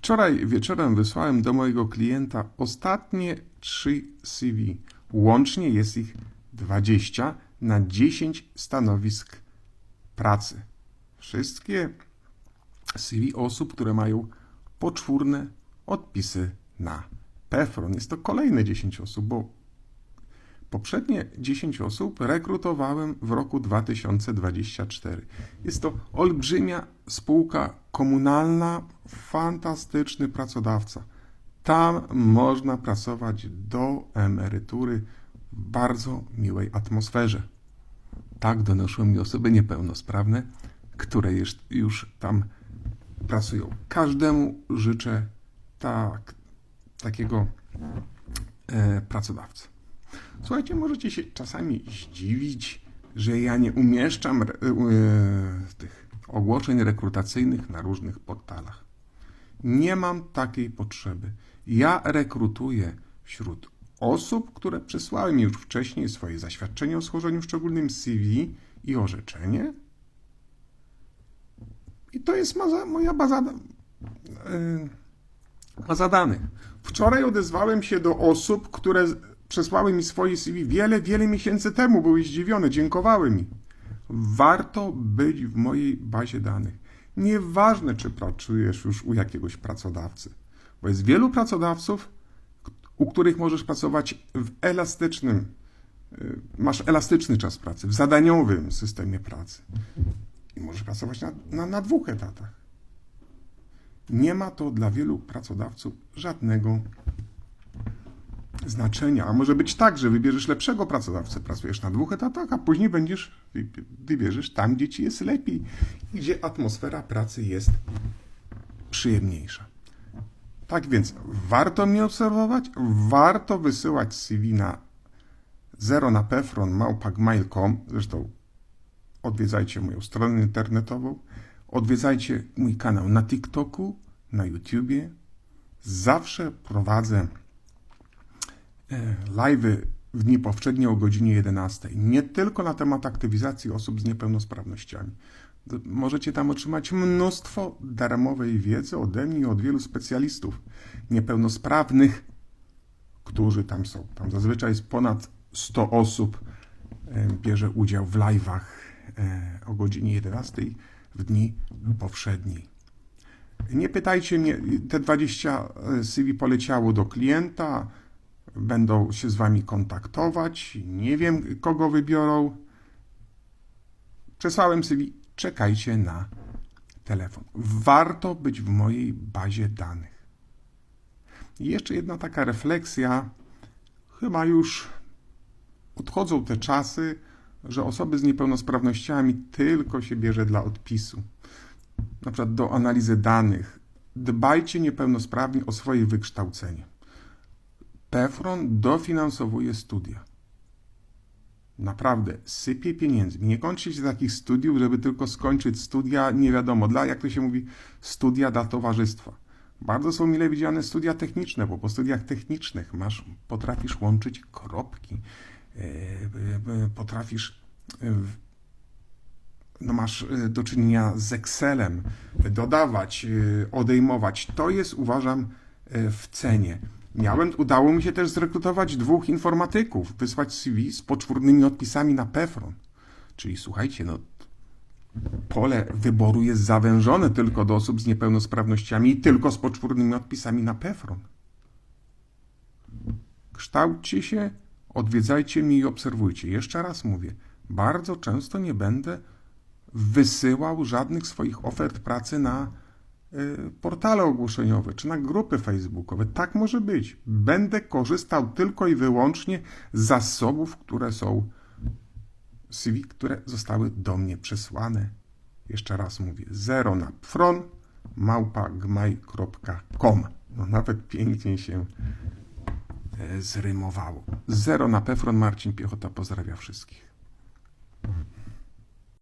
Wczoraj wieczorem wysłałem do mojego klienta ostatnie trzy CV. Łącznie jest ich 20 na 10 stanowisk pracy. Wszystkie CV osób, które mają poczwórne odpisy na Pefron. Jest to kolejne 10 osób, bo poprzednie 10 osób rekrutowałem w roku 2024. Jest to olbrzymia spółka komunalna, fantastyczny pracodawca. Tam można pracować do emerytury w bardzo miłej atmosferze. Tak donoszą mi osoby niepełnosprawne, które już, tam pracują. Każdemu życzę tak, takiego e, pracodawcy. Słuchajcie, możecie się czasami zdziwić, że ja nie umieszczam re, e, tych ogłoszeń rekrutacyjnych na różnych portalach. Nie mam takiej potrzeby. Ja rekrutuję wśród osób, które przesłały mi już wcześniej swoje zaświadczenie o schorzeniu szczególnym CV i orzeczenie. I to jest moja baza, yy, baza danych. Wczoraj odezwałem się do osób, które przesłały mi swoje CV wiele, wiele miesięcy temu. Były zdziwione, dziękowały mi. Warto być w mojej bazie danych. Nieważne, czy pracujesz już u jakiegoś pracodawcy, bo jest wielu pracodawców, u których możesz pracować w elastycznym, y, masz elastyczny czas pracy, w zadaniowym systemie pracy. I możesz pracować na, na, na dwóch etatach. Nie ma to dla wielu pracodawców żadnego znaczenia. A może być tak, że wybierzesz lepszego pracodawcę, pracujesz na dwóch etatach, a później będziesz wy- wybierzesz tam, gdzie ci jest lepiej gdzie atmosfera pracy jest przyjemniejsza. Tak więc warto mnie obserwować, warto wysyłać CV na zero na pefron małpa.gmail.com, zresztą odwiedzajcie moją stronę internetową, odwiedzajcie mój kanał na TikToku, na YouTubie. Zawsze prowadzę live'y w dni powszednie o godzinie 11. Nie tylko na temat aktywizacji osób z niepełnosprawnościami. Możecie tam otrzymać mnóstwo darmowej wiedzy ode mnie i od wielu specjalistów niepełnosprawnych, którzy tam są. Tam zazwyczaj jest ponad 100 osób e, bierze udział w live'ach e, o godzinie 11 w dni powszedniej. Nie pytajcie mnie, te 20 CV poleciało do klienta, będą się z wami kontaktować, nie wiem kogo wybiorą. Przesłałem CV, czekajcie na telefon. Warto być w mojej bazie danych. I jeszcze jedna taka refleksja, chyba już odchodzą te czasy, że osoby z niepełnosprawnościami tylko się bierze dla odpisu. Na przykład do analizy danych. Dbajcie niepełnosprawni o swoje wykształcenie. Pefron dofinansowuje studia. Naprawdę, sypie pieniędzmi. Nie kończycie takich studiów, żeby tylko skończyć studia, nie wiadomo, dla, jak to się mówi, studia dla towarzystwa. Bardzo są mile widziane studia techniczne, bo po studiach technicznych masz, potrafisz łączyć kropki, e, e, e, potrafisz, no masz do czynienia z Excelem, dodawać, odejmować. To jest, uważam, w cenie. Miałem, udało mi się też zrekrutować dwóch informatyków, wysłać CV z poczwórnymi odpisami na Pefron. Czyli słuchajcie, no pole wyboru jest zawężone tylko do osób z niepełnosprawnościami i tylko z poczwórnymi odpisami na Pefron. Kształćcie się, odwiedzajcie mnie i obserwujcie. Jeszcze raz mówię, bardzo często nie będę wysyłał żadnych swoich ofert pracy na portale ogłoszeniowe czy na grupy facebookowe. Tak może być. Będę korzystał tylko i wyłącznie z zasobów, które są CV, które zostały do mnie przesłane. Jeszcze raz mówię, zero na fron małpa.gmaj.com. No nawet pięknie się e, zrymowało. Zero na Pefron, Marcin Piechota pozdrawia wszystkich.